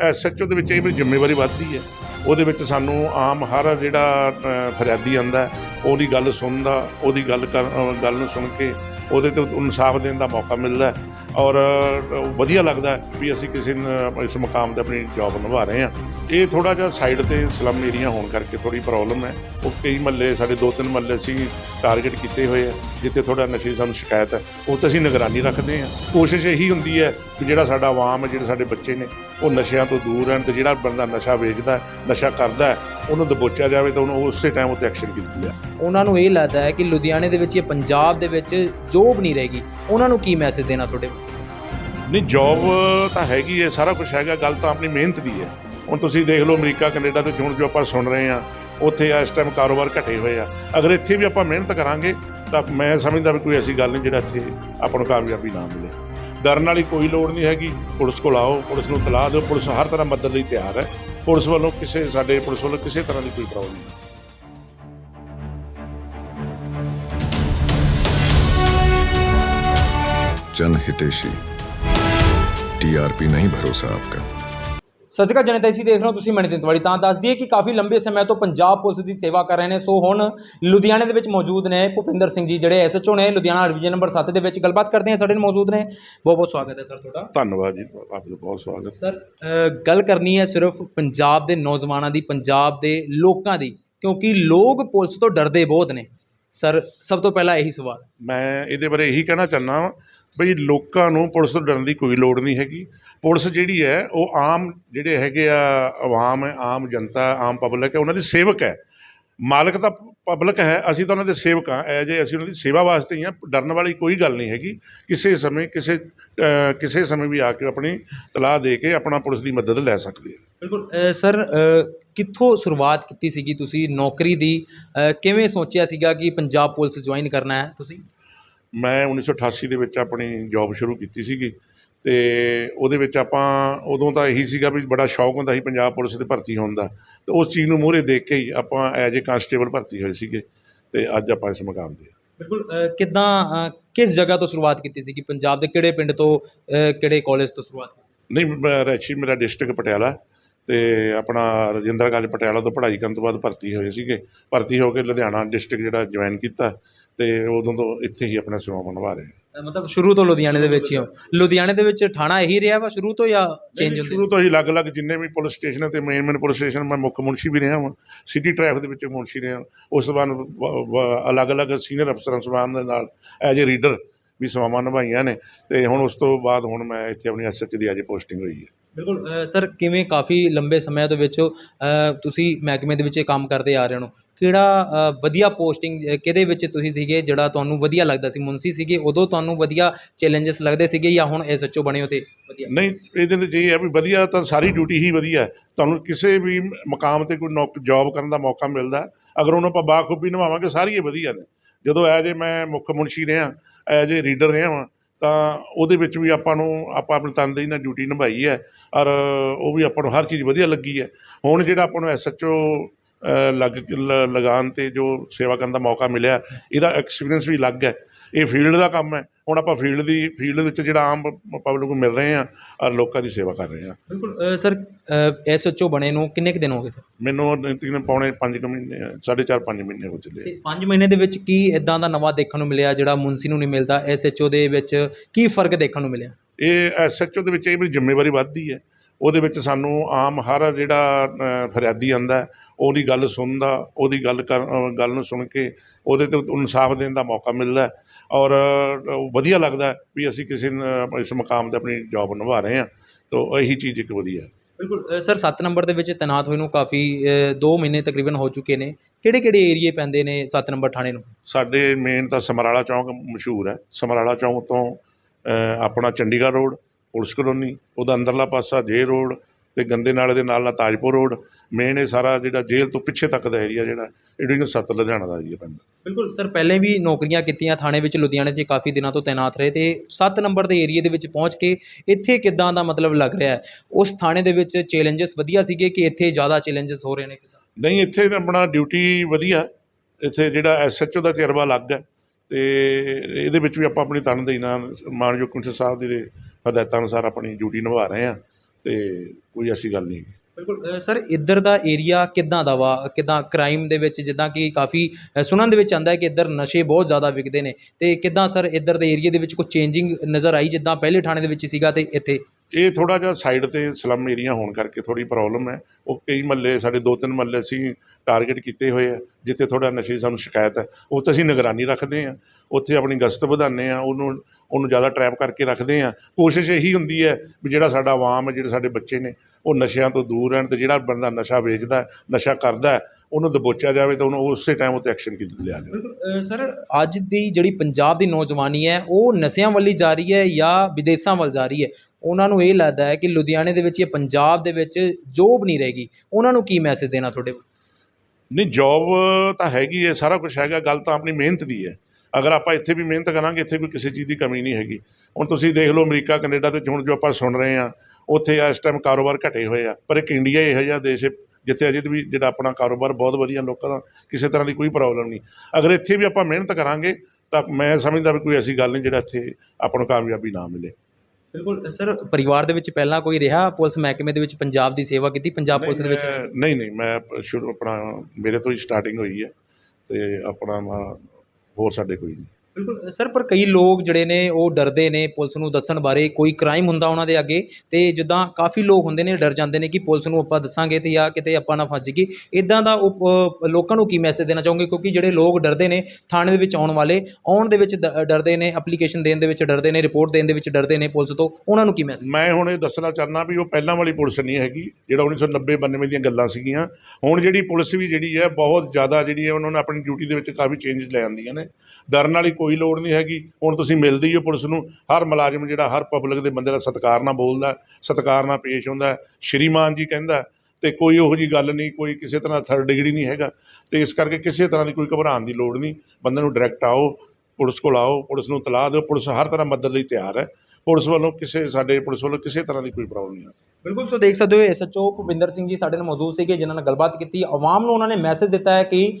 SHO ਦੇ ਵਿੱਚ ਇਹ ਵੀ ਜ਼ਿੰਮੇਵਾਰੀ ਵੱਧਦੀ ਹੈ। ਉਹਦੇ ਵਿੱਚ ਸਾਨੂੰ ਆਮ ਹਰ ਜਿਹੜਾ ਫਰਿਆਦੀ ਆਂਦਾ, ਉਹਦੀ ਗੱਲ ਸੁਣਦਾ, ਉਹਦੀ ਗੱਲ ਕਰ- ਗੱਲ ਨੂੰ ਸੁਣ ਕੇ ਉਹਦੇ ਤੇ ਇਨਸਾਫ ਦੇਣ ਦਾ ਮੌਕਾ ਮਿਲਦਾ ਔਰ ਵਧੀਆ ਲੱਗਦਾ ਵੀ ਅਸੀਂ ਕਿਸੇ ਇਸ ਮੁਕਾਮ ਤੇ ਆਪਣੀ ਜੌਬ ਨਿਭਾ ਰਹੇ ਹਾਂ। ਇਹ ਥੋੜਾ ਜਿਹਾ ਸਾਈਡ ਤੇ ਸਲਮ ਏਰੀਆ ਹੋਣ ਕਰਕੇ ਥੋੜੀ ਪ੍ਰੋਬਲਮ ਹੈ। ਉਹ ਕਈ ਮਹੱਲੇ, ਸਾਡੇ ਦੋ ਤਿੰਨ ਮਹੱਲੇ ਅਸੀਂ ਟਾਰਗੇਟ ਕੀਤੇ ਹੋਏ ਆ ਜਿੱਥੇ ਥੋੜਾ ਨਸ਼ੇ ਦੀ ਸਾਨੂੰ ਸ਼ਿਕਾਇਤ ਹੈ। ਉਹ ਤੇ ਅਸੀਂ ਨਿਗਰਾਨੀ ਰੱਖਦੇ ਹਾਂ। ਕੋਸ਼ਿਸ਼ ਇਹੀ ਹੁੰਦੀ ਹੈ ਕਿ ਜਿਹੜਾ ਸਾਡਾ ਆਵਾਮ ਹੈ, ਜਿਹੜੇ ਸਾਡੇ ਬੱਚੇ ਨੇ ਉਹ ਨਸ਼ਿਆਂ ਤੋਂ ਦੂਰ ਰਹਿਣ ਤੇ ਜਿਹੜਾ ਬੰਦਾ ਨਸ਼ਾ ਵੇਚਦਾ ਨਸ਼ਾ ਕਰਦਾ ਉਹਨੂੰ ਦਬੋਚਿਆ ਜਾਵੇ ਤਾਂ ਉਹਨੂੰ ਉਸੇ ਟਾਈਮ ਉੱਤੇ ਐਕਸ਼ਨ ਕੀਤੀ ਜਾਵੇ। ਉਹਨਾਂ ਨੂੰ ਇਹ ਲੱਗਦਾ ਹੈ ਕਿ ਲੁਧਿਆਣੇ ਦੇ ਵਿੱਚ ਜਾਂ ਪੰਜਾਬ ਦੇ ਵਿੱਚ ਜੋਬ ਨਹੀਂ ਰਹੇਗੀ। ਉਹਨਾਂ ਨੂੰ ਕੀ ਮੈਸੇਜ ਦੇਣਾ ਤੁਹਾਡੇ ਨਹੀਂ ਜੌਬ ਤਾਂ ਹੈਗੀ ਹੈ ਸਾਰਾ ਕੁਝ ਹੈਗਾ ਗੱਲ ਤਾਂ ਆਪਣੀ ਮਿਹਨਤ ਦੀ ਹੈ। ਹੁਣ ਤੁਸੀਂ ਦੇਖ ਲਓ ਅਮਰੀਕਾ ਕੈਨੇਡਾ ਤੇ ਹੁਣ ਜੋ ਆਪਾਂ ਸੁਣ ਰਹੇ ਹਾਂ ਉੱਥੇ ਇਸ ਟਾਈਮ ਕਾਰੋਬਾਰ ਘਟੇ ਹੋਏ ਆ। ਅਗਰ ਇੱਥੇ ਵੀ ਆਪਾਂ ਮਿਹਨਤ ਕਰਾਂਗੇ ਤਾਂ ਮੈਂ ਸਮਝਦਾ ਵੀ ਕੋਈ ਐਸੀ ਗੱਲ ਨਹੀਂ ਜਿਹੜਾ ਇੱਥੇ ਆਪਾਂ ਨੂੰ ਕਾਮਯਾਬੀ ਨਾ ਮਿਲੇ। ਡਰਨ ਵਾਲੀ ਕੋਈ ਲੋੜ ਨਹੀਂ ਹੈਗੀ ਪੁਲਿਸ ਕੋਲ ਆਓ ਪੁਲਿਸ ਨੂੰ ਤਲਾਹ ਦਿਓ ਪੁਲਿਸ ਹਰ ਤਰ੍ਹਾਂ ਮਦਦ ਲਈ ਤਿਆਰ ਹੈ ਪੁਲਿਸ ਵੱਲੋਂ ਕਿਸੇ ਸਾਡੇ ਪੁਲਿਸ ਵੱਲੋਂ ਕਿਸੇ ਤਰ੍ਹਾਂ ਦੀ ਕੋਈ ਪ੍ਰੋਬਲਮ ਨਹੀਂ जन हितेशी टीआरपी नहीं भरोसा आपका ਸਤਿ ਸ਼੍ਰੀ ਅਕਾਲ ਜਨਤਾ ਜੀ ਦੇਖ ਰਹੇ ਹੋ ਤੁਸੀਂ ਮਣੀ ਤਿੰਤਵਾੜੀ ਤਾਂ ਦੱਸ ਦਈਏ ਕਿ ਕਾਫੀ ਲੰਬੇ ਸਮੇਂ ਤੋਂ ਪੰਜਾਬ ਪੁਲਿਸ ਦੀ ਸੇਵਾ ਕਰ ਰਹੇ ਨੇ। ਸੋ ਹੁਣ ਲੁਧਿਆਣੇ ਦੇ ਵਿੱਚ ਮੌਜੂਦ ਨੇ ਭੁਪਿੰਦਰ ਸਿੰਘ ਜੀ ਜਿਹੜੇ ਐਸਐਚਓ ਨੇ। ਲੁਧਿਆਣਾ ਡਿਵੀਜ਼ਨ ਨੰਬਰ 7 ਦੇ ਵਿੱਚ ਗੱਲਬਾਤ ਕਰਦੇ ਹਾਂ। ਸਾਡੇ ਨਾਲ ਮੌਜੂਦ ਨੇ। ਬਹੁਤ ਬਹੁਤ ਸਵਾਗਤ ਹੈ ਸਰ ਤੁਹਾਡਾ। ਧੰਨਵਾਦ ਜੀ। ਆਪ ਦਾ ਬਹੁਤ ਸਵਾਗਤ। ਸਰ ਗੱਲ ਕਰਨੀ ਹੈ ਸਿਰਫ ਪੰਜਾਬ ਦੇ ਨੌਜਵਾਨਾਂ ਦੀ ਪੰਜਾਬ ਦੇ ਲੋਕਾਂ ਦੀ ਕਿਉਂਕਿ ਲੋਕ ਪੁਲਿਸ ਤੋਂ ਡਰਦੇ ਬਹੁਤ ਨੇ। ਸਰ ਸਭ ਤੋਂ ਪਹਿਲਾਂ ਇਹੀ ਸਵਾਲ। ਮੈਂ ਇਹਦੇ ਬਾਰੇ ਇਹੀ ਕਹਿਣਾ ਚਾਹੁੰਦਾ ਬਈ ਲੋਕਾਂ ਨੂੰ ਪੁਲਿਸ ਤੋਂ ਡਰਨ ਦੀ ਕੋਈ ਲੋੜ ਨਹੀਂ ਹੈਗੀ। ਪੁਲਿਸ ਜਿਹੜੀ ਹੈ, ਉਹ ਆਮ ਜਿਹੜੇ ਹੈਗੇ ਆ, ਆਵਾਮ ਹੈ, ਆਮ ਜਨਤਾ, ਆਮ ਪਬਲਿਕ ਹੈ, ਉਹਨਾਂ ਦੀ ਸੇਵਕ ਹੈ। ਮਾਲਕ ਤਾਂ ਪਬਲਿਕ ਹੈ, ਅਸੀਂ ਤਾਂ ਉਹਨਾਂ ਦੇ ਸੇਵਕ ਹਾਂ। ਐ ਜੇ ਅਸੀਂ ਉਹਨਾਂ ਦੀ ਸੇਵਾ ਵਾਸਤੇ ਹੀ ਹਾਂ, ਡਰਨ ਵਾਲੀ ਕੋਈ ਗੱਲ ਨਹੀਂ ਹੈਗੀ। ਕਿਸੇ ਸਮੇਂ, ਕਿਸੇ ਕਿਸੇ ਸਮੇਂ ਵੀ ਆ ਕੇ ਆਪਣੀ ਤਲਾਹ ਦੇ ਕੇ ਆਪਣਾ ਪੁਲਿਸ ਦੀ ਮਦਦ ਲੈ ਸਕਦੇ ਆ। ਬਿਲਕੁਲ ਸਰ ਕਿੱਥੋਂ ਸ਼ੁਰੂਆਤ ਕੀਤੀ ਸੀਗੀ ਤੁਸੀਂ? ਨੌਕਰੀ ਦੀ ਕਿਵੇਂ ਸੋਚਿਆ ਸੀਗਾ ਕਿ ਪੰਜਾਬ ਪੁਲਿਸ ਜੁਆਇਨ ਕਰਨਾ ਹੈ ਤੁਸੀਂ? ਮੈਂ 1988 ਦੇ ਵਿੱਚ ਆਪਣੀ ਜੌਬ ਸ਼ੁਰੂ ਕੀਤੀ ਸੀਗੀ ਤੇ ਉਹਦੇ ਵਿੱਚ ਆਪਾਂ ਉਦੋਂ ਤਾਂ ਇਹੀ ਸੀਗਾ ਵੀ ਬੜਾ ਸ਼ੌਕ ਹੁੰਦਾ ਸੀ ਪੰਜਾਬ ਪੁਲਿਸ ਦੇ ਭਰਤੀ ਹੋਣ ਦਾ ਤੇ ਉਸ ਚੀਜ਼ ਨੂੰ ਮੂਹਰੇ ਦੇਖ ਕੇ ਹੀ ਆਪਾਂ ਐਜ ਏ ਕਾਂਸਟੇਬਲ ਭਰਤੀ ਹੋਏ ਸੀਗੇ ਤੇ ਅੱਜ ਆਪਾਂ ਇਸ ਮੁਕਾਮ ਤੇ। ਬਿਲਕੁਲ ਕਿੱਦਾਂ ਕਿਸ ਜਗ੍ਹਾ ਤੋਂ ਸ਼ੁਰੂਆਤ ਕੀਤੀ ਸੀਗੀ? ਪੰਜਾਬ ਦੇ ਕਿਹੜੇ ਪਿੰਡ ਤੋਂ ਕਿਹੜੇ ਕਾਲਜ ਤੋਂ ਸ਼ੁਰੂਆਤ ਨਹੀਂ ਰੈਚੀ ਮੇਰਾ ਡਿਸਟ੍ਰਿਕਟ ਪਟਿਆਲਾ ਤੇ ਆਪਣਾ ਰਜਿੰਦਰ ਕਾਲਜ ਪਟਿਆਲਾ ਤੋਂ ਪੜ੍ਹਾਈ ਕਰਨ ਤੋਂ ਬਾਅਦ ਭਰਤੀ ਹੋਏ ਸੀਗੇ। ਭਰਤੀ ਹੋ ਕੇ ਲੁਧਿਆਣਾ ਡਿਸਟ੍ਰਿਕਟ ਜਿਹੜਾ ਜੁਆਇਨ ਕੀਤਾ। ਤੇ ਉਦੋਂ ਤੋਂ ਇੱਥੇ ਹੀ ਆਪਣਾ ਸੇਵਾਵਾਂ ਨਿਭਾ ਰਹੇ ਹਾਂ। ਮਤਲਬ ਸ਼ੁਰੂ ਤੋਂ ਲੁਧਿਆਣੇ ਦੇ ਵਿੱਚ ਹੀ ਹੋ। ਲੁਧਿਆਣੇ ਦੇ ਵਿੱਚ ਥਾਣਾ ਇਹੀ ਰਿਹਾ ਵਾ ਸ਼ੁਰੂ ਤੋਂ ਜਾਂ ਚੇਂਜ ਹੁੰਦੇ? ਸ਼ੁਰੂ ਤੋਂ ਹੀ ਅਲੱਗ-ਅਲੱਗ ਜਿੰਨੇ ਵੀ ਪੁਲਿਸ ਸਟੇਸ਼ਨ ਤੇ ਮੇਨ ਮੇਨ ਪੁਲਿਸ ਸਟੇਸ਼ਨ ਮੈਂ ਮੁੱਖ ਮੁਨਸ਼ੀ ਵੀ ਰਿਹਾ ਹਾਂ ਸਿਟੀ ਟ੍ਰੈਫਿਕ ਦੇ ਵਿੱਚ ਮੁਨਸ਼ੀ ਰਿਹਾ ਉਸ ਤੋਂ ਬਾਅਦ ਵ- ਵ- ਅਲੱਗ-ਅਲੱਗ ਸੀਨੀਅਰ ਅਫਸਰਾਂ ਸਮਾਨ ਦੇ ਨਾਲ ਐਜ ਏ ਰੀਡਰ ਵੀ ਸੇਵਾਵਾਂ ਨਿਭਾਈਆਂ ਨੇ। ਤੇ ਹੁਣ ਉਸ ਤੋਂ ਬਾਅਦ ਹੁਣ ਮੈਂ ਇੱਥੇ ਆਪਣੀ ਐਸਐਚ ਦੀ ਅਜੇ ਪੋਸਟਿੰਗ ਹੋਈ ਹੈ। ਬਿਲਕੁਲ ਸਰ ਕਿਵੇਂ ਕਾਫੀ ਲੰਬੇ ਸਮੇਂ ਦੇ ਵਿੱਚ ਅ, ਤੁਸੀਂ ਮਹਿਕਮੇ ਦੇ ਵਿੱਚ ਇਹ ਕੰਮ ਕਰਦੇ ਆ ਰਹੇ ਹੋ? ਕਿਹੜਾ ਵਧੀਆ ਪੋਸਟਿੰਗ ਕਿਹਦੇ ਵਿੱਚ ਤੁਸੀਂ ਸੀਗੇ ਜਿਹੜਾ ਤੁਹਾਨੂੰ ਵਧੀਆ ਲੱਗਦਾ ਸੀ? ਮੁੰਸੀ ਸੀਗੇ, ਉਦੋਂ ਤੁਹਾਨੂੰ ਵਧੀਆ ਚੈਲੰਜਸ ਲੱਗਦੇ ਸੀਗੇ ਜਾਂ ਹੁਣ ਐਸਐਚਓ ਬਣੇ ਹੋ ਤੇ ਵਧੀਆ? ਨਹੀਂ, ਇਹਦੇ ਵਿੱਚ ਇਹ ਹੈ ਵੀ ਵਧੀਆ ਤਾਂ ਸਾਰੀ ਡਿਊਟੀ ਹੀ ਵਧੀਆ ਤੁਹਾਨੂੰ ਕਿਸੇ ਵੀ ਮਕਾਮ ਤੇ ਕੋਈ ਨੌਕ ਜੌਬ ਕਰਨ ਦਾ ਮੌਕਾ ਮਿਲਦਾ ਅਗਰ ਉਹਨੂੰ ਆਪਾਂ ਬਾਖੂਬੀ ਨਿਭਾਵਾਂਗੇ, ਸਾਰੀ ਇਹ ਵਧੀਆ ਨੇ। ਜਦੋਂ ਐਜ ਏ ਮੈਂ ਮੁੱਖ ਮੁਨਸ਼ੀ ਰਿਹਾ ਐਜ ਏ ਰੀਡਰ ਰਿਹਾ ਵਾਂ, ਤਾਂ ਉਹਦੇ ਵਿੱਚ ਵੀ ਆਪਾਂ ਨੂੰ, ਆਪਾਂ ਆਪਣੀ ਤਨਦੇਹੀ ਨਾਲ ਡਿਊਟੀ ਨਿਭਾਈ ਹੈ। ਔਰ ਉਹ ਵੀ ਆਪਾਂ ਨੂੰ ਹਰ ਚੀਜ਼ ਵਧੀਆ ਲੱਗੀ ਹੈ। ਹੁਣ ਜਿਹੜਾ ਆਪਾਂ ਨੂੰ ਐਸਐਚਓ ਲੱਗ ਲਗਾਉਣ ਤੇ ਜੋ ਸੇਵਾ ਕਰਨ ਦਾ ਮੌਕਾ ਮਿਲਿਆ ਇਹਦਾ ਐਕਸਪੀਰੀਅੰਸ ਵੀ ਅਲੱਗ ਹੈ। ਇਹ ਫੀਲਡ ਦਾ ਕੰਮ ਹੈ। ਹੁਣ ਆਪਾਂ ਫੀਲਡ ਦੀ ਫੀਲਡ ਵਿੱਚ ਜਿਹੜਾ ਆਮ ਪਬਲਿਕ ਨੂੰ ਮਿਲ ਰਹੇ ਹਾਂ ਔਰ ਲੋਕਾਂ ਦੀ ਸੇਵਾ ਕਰ ਰਹੇ ਹਾਂ। ਬਿਲਕੁਲ ਸਰ ਐਸਐਚਓ ਬਣੇ ਨੂੰ ਕਿੰਨੇ ਕੁ ਦਿਨ ਹੋ ਗਏ ਸਰ? ਮੈਨੂੰ ਤਕਰੀਬਨ ਪੌਣੇ 5 ਮਹੀਨੇ ਸਾਢੇ ਚਾਰ 5 ਮਹੀਨੇ ਹੋ ਚੱਲੇ ਤੇ 5 ਮਹੀਨੇ ਦੇ ਵਿੱਚ ਕੀ ਇਦਾਂ ਦਾ ਨਵਾਂ ਦੇਖਣ ਨੂੰ ਮਿਲਿਆ ਜਿਹੜਾ ਮੁੰਸੀ ਨੂੰ ਨਹੀਂ ਮਿਲਦਾ ਐਸਐਚਓ ਦੇ ਵਿੱਚ ਕੀ ਫ਼ਰਕ ਦੇਖਣ ਨੂੰ ਮਿਲਿਆ? ਇਹ ਐਸਐਚਓ ਦੇ ਵਿੱਚ ਇਹ ਵੀ ਜ਼ਿੰਮੇਵਾਰੀ ਵੱਧਦੀ ਹੈ। ਉਹਦੇ ਵਿੱਚ ਸਾਨੂੰ ਆਮ ਹਰ ਜਿਹੜਾ ਫਰਿਆਦੀ ਆਂਦਾ ਉਹਦੀ ਗੱਲ ਸੁਣਦਾ ਉਹਦੀ ਗੱਲ ਕਰ ਗੱਲ ਨੂੰ ਸੁਣ ਕੇ ਉਹਦੇ ਤੇ ਇਨਸਾਫ ਦੇਣ ਦਾ ਮੌਕਾ ਮਿਲਦਾ ਔਰ ਵਧੀਆ ਲੱਗਦਾ ਵੀ ਅਸੀਂ ਕਿਸੇ ਇਸ ਮੁਕਾਮ ਤੇ ਆਪਣੀ ਜੌਬ ਨਿਭਾ ਰਹੇ ਹਾਂ। ਤਾਂ ਇਹੀ ਚੀਜ਼ ਇੱਕ ਵਧੀਆ ਬਿਲਕੁਲ ਸਰ 7 ਨੰਬਰ ਦੇ ਵਿੱਚ ਤੈਨਾਤ ਹੋਏ ਨੂੰ ਕਾਫੀ 2 ਮਹੀਨੇ ਤਕਰੀਬਨ ਹੋ ਚੁੱਕੇ ਨੇ। ਕਿਹੜੇ ਕਿਹੜੇ ਏਰੀਏ ਪੈਂਦੇ ਨੇ 7 ਨੰਬਰ ਥਾਣੇ ਨੂੰ? ਸਾਡੇ ਮੇਨ ਤਾਂ ਸਮਰਾਲਾ ਚੌਂਕ ਮਸ਼ਹੂਰ ਹੈ। ਸਮਰਾਲਾ ਚੌਂਕ ਤੋਂ ਆਪਣਾ ਚੰਡੀਗੜ੍ਹ ਰੋਡ ਪੁਲਿਸ ਕਲੋਨੀ ਉਹਦਾ ਅੰਦਰਲਾ ਪਾਸਾ ਜੇ ਰੋਡ ਤੇ ਗੰਦੇ ਨਾਲੇ ਦੇ ਨਾਲ ਨਾਲ ਤਾਜਪੁਰ ਰੋਡ ਮੇਨ ਇਹ ਸਾਰਾ ਜਿਹੜਾ ਜੇਲ੍ਹ ਤੋਂ ਪਿੱਛੇ ਤੱਕ ਦਾ ਏਰੀਆ ਜਿਹੜਾ ਡਿਵੀਜ਼ਨ ਸੱਤ ਲੁਧਿਆਣਾ ਦਾ ਏਰੀਆ ਪੈਂਦਾ ਬਿਲਕੁਲ ਸਰ ਪਹਿਲੇ ਵੀ ਨੌਕਰੀਆਂ ਕੀਤੀਆਂ ਥਾਣੇ ਵਿੱਚ ਲੁਧਿਆਣੇ 'ਚ ਕਾਫੀ ਦਿਨਾਂ ਤੋਂ ਤੈਨਾਤ ਰਹੇ ਤੇ 7 ਨੰਬਰ ਦੇ ਏਰੀਏ ਦੇ ਵਿੱਚ ਪਹੁੰਚ ਕੇ ਇੱਥੇ ਕਿੱਦਾਂ ਦਾ ਮਤਲਬ ਲੱਗ ਰਿਹਾ ਹੈ? ਉਸ ਥਾਣੇ ਦੇ ਵਿੱਚ ਚੈਲੰਜਸ ਵਧੀਆ ਸੀਗੇ ਕਿ ਇੱਥੇ ਜ਼ਿਆਦਾ ਚੈਲੰਜਸ ਹੋ ਰਹੇ ਨੇ? ਨਹੀਂ ਇੱਥੇ ਆਪਣਾ ਡਿਊਟੀ ਵਧੀਆ। ਇੱਥੇ ਜਿਹੜਾ ਐਸਐਚਓ ਦਾ ਤਜਰਬਾ ਅਲੱਗ ਹੈ ਤੇ ਇਹਦੇ ਵਿੱਚ ਵੀ ਆਪਾਂ ਆਪਣੀ ਤਨਦੇਹੀ ਨਾਲ ਮਾਨਯੋਗ ਕਮਿਸ਼ਨਰ ਸਾਹਿਬ ਦੀ ਦੇ ਹਦਾਇਤਾਂ ਅਨੁਸਾਰ ਆਪਣੀ ਡਿਊਟੀ ਨਿਭਾ ਰਹੇ ਹਾਂ ਤੇ ਕੋਈ ਐਸੀ ਗੱਲ ਨਹੀਂ। ਬਿਲਕੁਲ। ਸਰ, ਇੱਧਰ ਦਾ ਏਰੀਆ ਕਿੱਦਾਂ ਦਾ ਵਾ? ਕਿੱਦਾਂ ਕ੍ਰਾਈਮ ਦੇ ਵਿੱਚ, ਜਿੱਦਾਂ ਕਿ ਕਾਫੀ ਸੁਣਨ ਦੇ ਵਿੱਚ ਆਉਂਦਾ ਹੈ ਕਿ ਇੱਧਰ ਨਸ਼ੇ ਬਹੁਤ ਜ਼ਿਆਦਾ ਵਿਕਦੇ ਨੇ। ਅਤੇ ਕਿੱਦਾਂ, ਸਰ, ਇੱਧਰ ਦੇ ਏਰੀਏ ਦੇ ਵਿੱਚ ਕੁਝ ਚੇਂਜਿੰਗ ਨਜ਼ਰ ਆਈ, ਜਿੱਦਾਂ ਪਹਿਲੇ ਥਾਣੇ ਦੇ ਵਿੱਚ ਸੀਗਾ ਅਤੇ ਇੱਥੇ? ਇਹ ਥੋੜਾ ਜਿਹਾ ਸਾਈਡ ਤੇ ਸਲਮ ਏਰੀਆ ਹੋਣ ਕਰਕੇ ਥੋੜੀ ਪ੍ਰੋਬਲਮ ਹੈ। ਉਹ ਕਈ ਮਹੱਲੇ ਸਾਡੇ ਦੋ ਤਿੰਨ ਮਹੱਲੇ ਅਸੀਂ ਟਾਰਗੇਟ ਕੀਤੇ ਹੋਏ ਆ, ਜਿੱਥੇ ਥੋੜਾ ਨਸ਼ੇ ਦੀ ਸਾਨੂੰ ਸ਼ਿਕਾਇਤ ਹੈ। ਉਹ ਤਾਂ ਅਸੀਂ ਨਿਗਰਾਨੀ ਰੱਖਦੇ ਆ ਉੱਥੇ ਆਪਣੀ ਗਸ਼ਤ ਵਧਾਉਂਦੇ ਆ ਉਹਨੂੰ ਉਹਨੂੰ ਜ਼ਿਆਦਾ ਟਰੈਪ ਕਰਕੇ ਰੱਖਦੇ ਆ ਕੋਸ਼ਿਸ਼ ਇਹੀ ਹੁੰਦੀ ਹੈ ਵੀ ਜਿਹੜਾ ਸਾਡਾ ਆਵਾਮ ਹੈ, ਜਿਹੜੇ ਸਾਡੇ ਬੱਚੇ ਨੇ, ਉਹ ਨਸ਼ਿਆਂ ਤੋਂ ਦੂਰ ਰਹਿਣ ਤੇ ਜਿਹੜਾ ਬੰਦਾ ਨਸ਼ਾ ਵੇਚਦਾ ਨਸ਼ਾ ਕਰਦਾ ਉਹਨੂੰ ਦਬੋਚਿਆ ਜਾਵੇ ਤਾਂ ਉਹਨੂੰ ਉਸੇ ਟਾਈਮ ਉੱਤੇ ਐਕਸ਼ਨ ਕੀਤਾ ਲਿਆ ਜਾਵੇ। ਬਿਲਕੁਲ ਸਰ ਅੱਜ ਦੀ ਜਿਹੜੀ ਪੰਜਾਬ ਦੀ ਨੌਜਵਾਨੀ ਹੈ ਉਹ ਨਸ਼ਿਆਂ ਵੱਲ ਹੀ ਜਾ ਰਹੀ ਹੈ ਜਾਂ ਵਿਦੇਸ਼ਾਂ ਵੱਲ ਜਾ ਰਹੀ ਹੈ? ਉਹਨਾਂ ਨੂੰ ਇਹ ਲੱਗਦਾ ਹੈ ਕਿ ਲੁਧਿਆਣੇ ਦੇ ਵਿੱਚ ਜਾਂ ਪੰਜਾਬ ਦੇ ਵਿੱਚ ਜੋਬ ਨਹੀਂ ਰਹੇਗੀ। ਉਹਨਾਂ ਨੂੰ ਕੀ ਮੈਸੇਜ ਦੇਣਾ ਤੁਹਾਡੇ ਨਹੀਂ ਜੌਬ ਤਾਂ ਹੈਗੀ ਹੈ ਸਾਰਾ ਕੁਝ ਹੈਗਾ ਗੱਲ ਤਾਂ ਆਪਣੀ ਮਿਹਨਤ ਦੀ ਹੈ। ਅਗਰ ਆਪਾਂ ਇੱਥੇ ਵੀ ਮਿਹਨਤ ਕਰਾਂਗੇ ਇੱਥੇ ਕੋਈ ਕਿਸੇ ਚੀਜ਼ ਦੀ ਕਮੀ ਨਹੀਂ ਹੈਗੀ। ਹੁਣ ਤੁਸੀਂ ਦੇਖ ਲਓ ਅਮਰੀਕਾ ਕੈਨੇਡਾ ਤੇ ਹੁਣ ਜੋ ਆਪਾਂ ਸੁਣ ਰਹੇ ਆ ਉੱਥੇ ਇਸ ਟਾਈਮ ਕਾਰੋਬਾਰ ਘਟੇ ਹੋਏ ਆ ਪਰ ਇੱਕ ਇੰਡੀਆ ਇਹੋ ਜਿਹਾ ਦੇਸ਼ ਹੈ ਜਿੱਥੇ ਅਜੇ ਵੀ ਜਿਹੜਾ ਆਪਣਾ ਕਾਰੋਬਾਰ ਬਹੁਤ ਵਧੀਆ ਲੋਕਾਂ ਦਾ ਕਿਸੇ ਤਰ੍ਹਾਂ ਦੀ ਕੋਈ ਪ੍ਰੋਬਲਮ ਨਹੀਂ। ਅਗਰ ਇੱਥੇ ਵੀ ਆਪਾਂ ਮਿਹਨਤ ਕਰਾਂਗੇ ਤਾਂ ਮੈਂ ਸਮਝਦਾ ਵੀ ਕੋਈ ਐਸੀ ਗੱਲ ਨਹੀਂ ਜਿਹੜਾ ਇੱਥੇ ਆਪਾਂ ਨੂੰ ਕਾਮਯਾਬੀ ਨਾ ਮਿਲੇ। ਬਿਲਕੁਲ ਸਰ ਪਰਿਵਾਰ ਦੇ ਵਿੱਚ ਪਹਿਲਾਂ ਕੋਈ ਰਿਹਾ? ਪੁਲਿਸ ਮਹਿਕਮੇ ਦੇ ਵਿੱਚ ਪੰਜਾਬ ਦੀ ਸੇਵਾ ਕੀਤੀ? ਪੰਜਾਬ ਪੁਲਿਸ ਦੇ ਵਿੱਚ? ਨਹੀਂ ਨਹੀਂ ਮੈਂ ਸ਼ੁਰੂ ਆਪਣਾ ਮੇਰੇ ਤੋਂ ਹੀ ਸਟਾਰਟਿੰਗ ਹੋਈ ਹੈ। ਤੇ ਆਪਣਾ ਹੋਰ ਸਾਡੇ ਕੋਈ ਨਹੀਂ। ਬਿਲਕੁਲ ਸਰ ਪਰ ਕਈ ਲੋਕ ਜਿਹੜੇ ਨੇ ਉਹ ਡਰਦੇ ਨੇ ਪੁਲਿਸ ਨੂੰ ਦੱਸਣ ਬਾਰੇ ਕੋਈ ਕ੍ਰਾਈਮ ਹੁੰਦਾ ਉਹਨਾਂ ਦੇ ਅੱਗੇ ਤੇ ਜਿੱਦਾਂ ਕਾਫੀ ਲੋਕ ਹੁੰਦੇ ਨੇ ਡਰ ਜਾਂਦੇ ਨੇ ਕਿ ਪੁਲਿਸ ਨੂੰ ਆਪਾਂ ਦੱਸਾਂਗੇ ਤੇ ਜਾਂ ਕਿਤੇ ਆਪਾਂ ਨਾ ਫਸ ਜਾਈਏ। ਇਦਾਂ ਦਾ ਉਹ, ਲੋਕਾਂ ਨੂੰ ਕੀ ਮੈਸੇਜ ਦੇਣਾ ਚਾਹੋਗੇ? ਕਿਉਂਕਿ ਜਿਹੜੇ ਲੋਕ ਡਰਦੇ ਨੇ ਥਾਣੇ ਦੇ ਵਿੱਚ ਆਉਣ ਵਾਲੇ ਆਉਣ ਦੇ ਵਿੱਚ ਡ- ਡਰਦੇ ਨੇ ਐਪਲੀਕੇਸ਼ਨ ਦੇਣ ਦੇ ਵਿੱਚ ਡਰਦੇ ਨੇ ਰਿਪੋਰਟ ਦੇਣ ਦੇ ਵਿੱਚ ਡਰਦੇ ਨੇ ਪੁਲਿਸ ਤੋਂ ਉਹਨਾਂ ਨੂੰ ਕੀ ਮੈਸੇਜ ਮੈਂ ਹੁਣ ਇਹ ਦੱਸਣਾ ਚਾਹੁੰਦਾ ਵੀ ਉਹ ਪਹਿਲਾਂ ਵਾਲੀ ਪੁਲਿਸ ਨਹੀਂ ਹੈਗੀ ਜਿਹੜਾ 1990 92 ਦੀਆਂ ਗੱਲਾਂ ਸੀਗੀਆਂ। ਹੁਣ ਜਿਹੜੀ ਪੁਲਿਸ ਵੀ ਜਿਹੜੀ ਹੈ ਬਹੁਤ ਜ਼ਿਆਦਾ ਜਿਹੜੀ ਹੈ ਉਹਨਾਂ ਨੇ ਆਪਣੀ ਡਿਊਟੀ ਦੇ ਵਿੱਚ ਕਾਫੀ ਚੇਂਜ ਲੈ ਆਂਦੀਆਂ ਨੇ। ਡਰਨ ਵਾਲੀ ਕੋਈ ਕੋਈ ਲੋੜ ਨਹੀਂ ਹੈਗੀ। ਹੁਣ ਤੁਸੀਂ ਮਿਲਦੀ ਹੋ ਪੁਲਿਸ ਨੂੰ, ਹਰ ਮੁਲਾਜ਼ਮ ਜਿਹੜਾ, ਹਰ ਪਬਲਿਕ ਦੇ ਬੰਦੇ ਦਾ ਸਤਿਕਾਰ ਨਾਲ ਬੋਲਦਾ ਸਤਿਕਾਰ ਨਾਲ ਪੇਸ਼ ਹੁੰਦਾ ਸ਼੍ਰੀਮਾਨ ਜੀ ਕਹਿੰਦਾ ਹੈ, ਤੇ ਕੋਈ ਉਹੋ ਜੀ ਗੱਲ ਨਹੀਂ, ਕੋਈ ਕਿਸੇ ਤਰ੍ਹਾਂ ਥਰਡ ਡਿਗਰੀ ਨਹੀਂ ਹੈਗਾ। ਤੇ ਇਸ ਕਰਕੇ ਕਿਸੇ ਤਰ੍ਹਾਂ ਦੀ ਕੋਈ ਘਬਰਾਉਣ ਦੀ ਲੋੜ ਨਹੀਂ। ਬੰਦੇ ਨੂੰ ਡਾਇਰੈਕਟ ਆਓ, ਪੁਲਿਸ ਕੋਲ ਆਓ, ਪੁਲਿਸ ਨੂੰ ਤਲਾਹ ਦਿਓ। ਪੁਲਿਸ ਹਰ ਤਰ੍ਹਾਂ ਮਦਦ ਲਈ ਤਿਆਰ ਹੈ। ਪੁਲਿਸ ਵੱਲੋਂ ਕਿਸੇ, ਸਾਡੇ ਪੁਲਿਸ ਵੱਲੋਂ ਕਿਸੇ ਤਰ੍ਹਾਂ ਦੀ ਕੋਈ ਪ੍ਰੋਬਲਮ ਨਹੀਂ ਆ ਬਿਲਕੁਲ, ਸੋ ਦੇਖ ਸਕਦੇ ਹੋ ਐਸਐਚਓ ਭੁਪਿੰਦਰ ਸਿੰਘ ਜੀ ਸਾਡੇ ਨਾਲ ਮੌਜੂਦ ਸੀਗੇ, ਜਿਨ੍ਹਾਂ ਨਾਲ ਗੱਲਬਾਤ ਕੀਤੀ। ਆਵਾਮ ਨੂੰ ਉਹਨਾਂ ਨੇ ਮੈਸੇਜ ਦਿੱਤਾ ਹੈ ਕਿ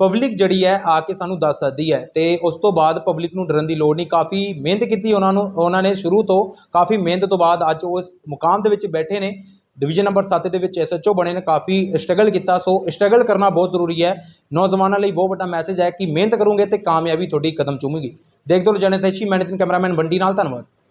ਪਬਲਿਕ ਜਿਹੜੀ ਹੈ ਆ ਕੇ ਸਾਨੂੰ ਦੱਸ ਸਕਦੀ ਹੈ ਤੇ ਉਸ ਤੋਂ ਬਾਅਦ ਪਬਲਿਕ ਨੂੰ ਡਰਨ ਦੀ ਲੋੜ ਨਹੀਂ। ਕਾਫੀ ਮਿਹਨਤ ਕੀਤੀ ਉਹਨਾਂ ਨੂੰ, ਉਹਨਾਂ ਨੇ ਸ਼ੁਰੂ ਤੋਂ। ਕਾਫੀ ਮਿਹਨਤ ਤੋਂ ਬਾਅਦ ਅੱਜ ਉਹ ਇਸ ਮੁਕਾਮ ਦੇ ਵਿੱਚ ਬੈਠੇ ਨੇ। ਡਿਵੀਜ਼ਨ ਨੰਬਰ 7 ਦੇ ਵਿੱਚ ਐਸਐਚਓ ਬਣੇ ਨੇ, ਕਾਫੀ ਸਟਰਗਲ ਕੀਤਾ। ਸੋ ਸਟਰਗਲ ਕਰਨਾ ਬਹੁਤ ਜ਼ਰੂਰੀ ਹੈ। ਨੌਜਵਾਨਾਂ ਲਈ ਬਹੁਤ ਵੱਡਾ ਮੈਸੇਜ ਹੈ ਕਿ ਮਿਹਨਤ ਕਰੋਗੇ ਤੇ ਕਾਮਯਾਬੀ ਤੁਹਾਡੀ ਕਦਮ ਚੁੰਮੇਗੀ। ਦੇਖਦੇ ਰਹੋ ਜਨਤਾ ਜੀ ਕੈਮਰਾਮੈਨ ਬੰਡੀ ਨਾਲ ਧੰਨਵਾਦ।